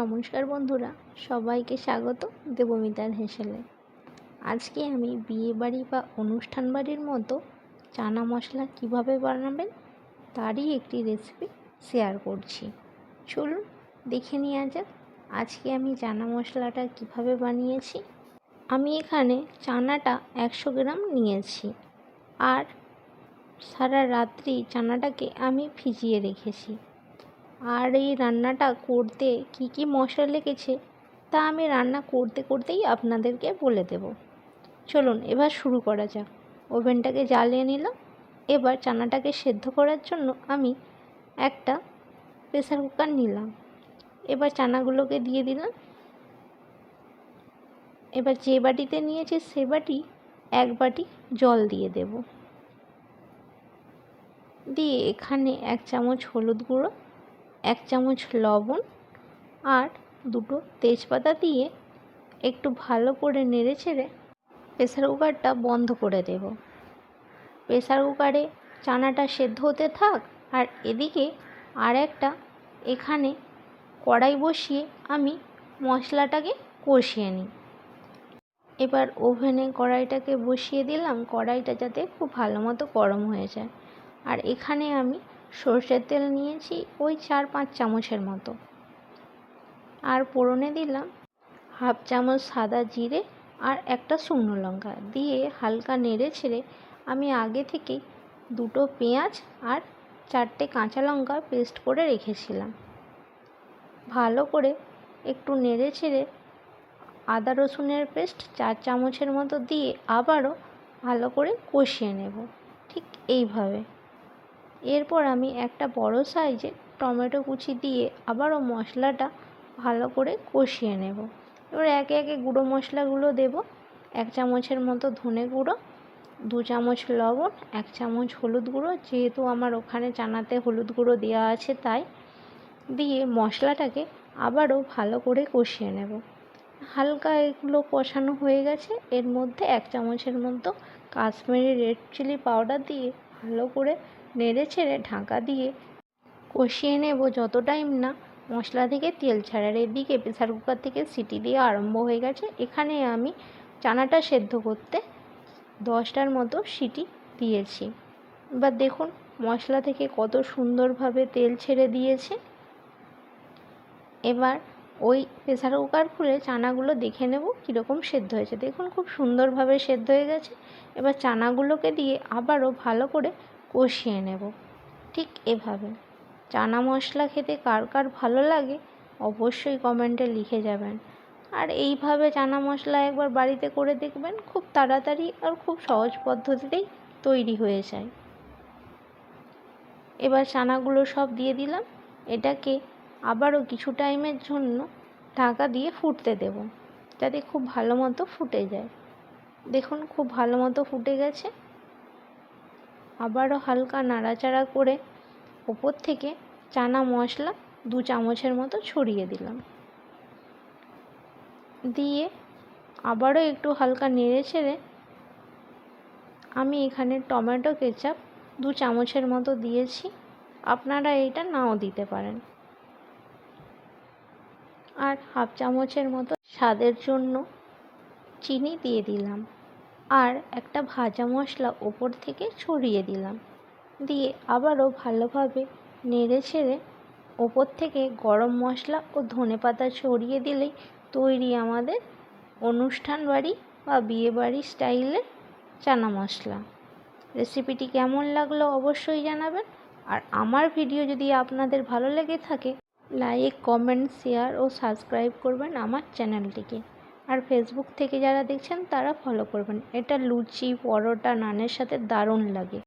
নমস্কার বন্ধুরা, সবাইকে স্বাগত দেবমিতার হেসেলে। আজকে আমি বিয়ে বাড়ি বা অনুষ্ঠান বাড়ির মতো চানা মশলা কীভাবে বানাবেন তারই একটি রেসিপি শেয়ার করছি। চলুন দেখে নেওয়া যাক আজকে আমি চানা মশলাটা কীভাবে বানিয়েছি। আমি এখানে চানাটা একশো গ্রাম নিয়েছি আর সারা রাত্রি চানাটাকে আমি ভিজিয়ে রেখেছি। আর এই রান্নাটা করতে কী কী মশলা লেগেছে, তা আমি রান্না করতে করতেই আপনাদেরকে বলে দেব। চলুন এবার শুরু করা যাক। ওভেনটাকে জ্বালিয়ে নিলাম। এবার চানাটাকে সেদ্ধ করার জন্য আমি একটা প্রেসার কুকার নিলাম। এবার চানাগুলোকে দিয়ে দিলাম। এবার যে বাটিতে নিয়েছি সে বাটি এক বাটি জল দিয়ে দেব। দিয়ে এখানে এক চামচ হলুদ গুঁড়ো এক চামচ লবণ আর দুটো তেজপাতা দিয়ে একটু ভালো করে নেড়ে চেড়ে প্রেসার কুকারটা বন্ধ করে দেব। প্রেসার কুকারে চানাটা সেদ্ধ হতে থাক আর এদিকে আর একটা এখানে কড়াই বসিয়ে আমি মশলাটাকে কষিয়ে নিই। এবার ওভেনে কড়াইটাকে বসিয়ে দিলাম। কড়াইটা যাতে খুব ভালো মতো গরম হয়ে যায়। আর এখানে আমি সর্ষের তেল নিয়েছি ওই চার পাঁচ চামচের মতো। আর ফোড়নে দিলাম হাফ চামচ সাদা জিরে আর একটা শুকনো লঙ্কা দিয়ে হালকা নেড়ে ছেড়ে আমি আগে থেকেই দুটো পেঁয়াজ আর চারটে কাঁচা লঙ্কা পেস্ট করে রেখেছিলাম। ভালো করে একটু নেড়ে ছেড়ে আদা রসুনের পেস্ট চার চামচের মতো দিয়ে আবারও ভালো করে কষিয়ে নেব। ঠিক এইভাবে। এরপর আমি একটা বড় সাইজে টমেটো কুচি দিয়ে আবারও মশলাটা ভালো করে কষিয়ে নেব। এবার একে একে গুঁড়ো মশলাগুলো দেব, এক চামচের মতো ধনে গুঁড়ো, দু চামচ লবণ, এক চামচ হলুদ গুঁড়ো, যেহেতু আমার ওখানে চানাতে হলুদ গুঁড়ো দেওয়া আছে তাই, দিয়ে মশলাটাকে আবারও ভালো করে কষিয়ে নেব। হালকা এগুলো কষানো হয়ে গেছে, এর মধ্যে এক চামচের মতো কাশ্মীরি রেড চিলি পাউডার দিয়ে ভালো করে নেড়ে ছেড়ে ঢাকা দিয়ে কষিয়ে নেব যত টাইম না মশলা থেকে তেল ছাড়ার এদিকে প্রেসার কুকার থেকে সিটি দিয়ে আরম্ভ হয়ে গেছে। এখানে আমি চানাটা সেদ্ধ করতে দশটার মতো সিটি দিয়েছি। এবার দেখুন মশলা থেকে কত সুন্দরভাবে তেল ছেড়ে দিয়েছে। এবার ওই প্রেসার কুকার খুলে চানাগুলো দেখে নেব কীরকম সেদ্ধ হয়েছে। দেখুন খুব সুন্দরভাবে সেদ্ধ হয়ে গেছে। এবার চানাগুলোকে দিয়ে আবারও ভালো করে কষিয়ে নেব। ঠিক এভাবে। চানা মশলা খেতে কার কার ভালো লাগে, অবশ্যই কমেন্টে লিখে যাবেন। আর এইভাবে চানা মশলা একবার বাড়িতে করে দেখবেন, খুব তাড়াতাড়ি আর খুব সহজ পদ্ধতিতেই তৈরি হয়ে যায়। এবার চানাগুলো সব দিয়ে দিলাম। এটাকে আবারও কিছু টাইমের জন্য ঢাকা দিয়ে ফুটতে দেব, যাতে খুব ভালো মতো ফুটে যায়। দেখুন, খুব ভালো মতো ফুটে গেছে। আবারও হালকা নাড়াচাড়া করে ওপর থেকে চানা মশলা দু চামচের মতো ছড়িয়ে দিলাম। দিয়ে আবারও একটু হালকা নেড়ে ছেড়ে আমি এখানে টমেটো কেচাপ দু চামচের মতো দিয়েছি। আপনারা এটা নাও দিতে পারেন। আর হাফ চামচের মতো স্বাদের জন্য চিনি দিয়ে দিলাম। আর একটা ভাজা মশলা ওপর থেকে ছড়িয়ে দিলাম। দিয়ে আবারও ভালোভাবে নেড়ে ছেড়ে ওপর থেকে গরম মশলা ও ধনে পাতা ছড়িয়ে দিলেই তৈরি আমাদের অনুষ্ঠান বাড়ি বা বিয়ে বাড়ি স্টাইলের চানা মশলা। রেসিপিটি কেমন লাগল অবশ্যই জানাবেন। আর আমার ভিডিও যদি আপনাদের ভালো লেগে থাকে, লাইক, কমেন্ট, শেয়ার ও সাবস্ক্রাইব করবেন আমার চ্যানেলটিকে। আর ফেসবুক থেকে যারা দেখছেন, তারা ফলো করবেন। এটা লুচি, পরোটা, নানের সাথে দারুণ লাগে।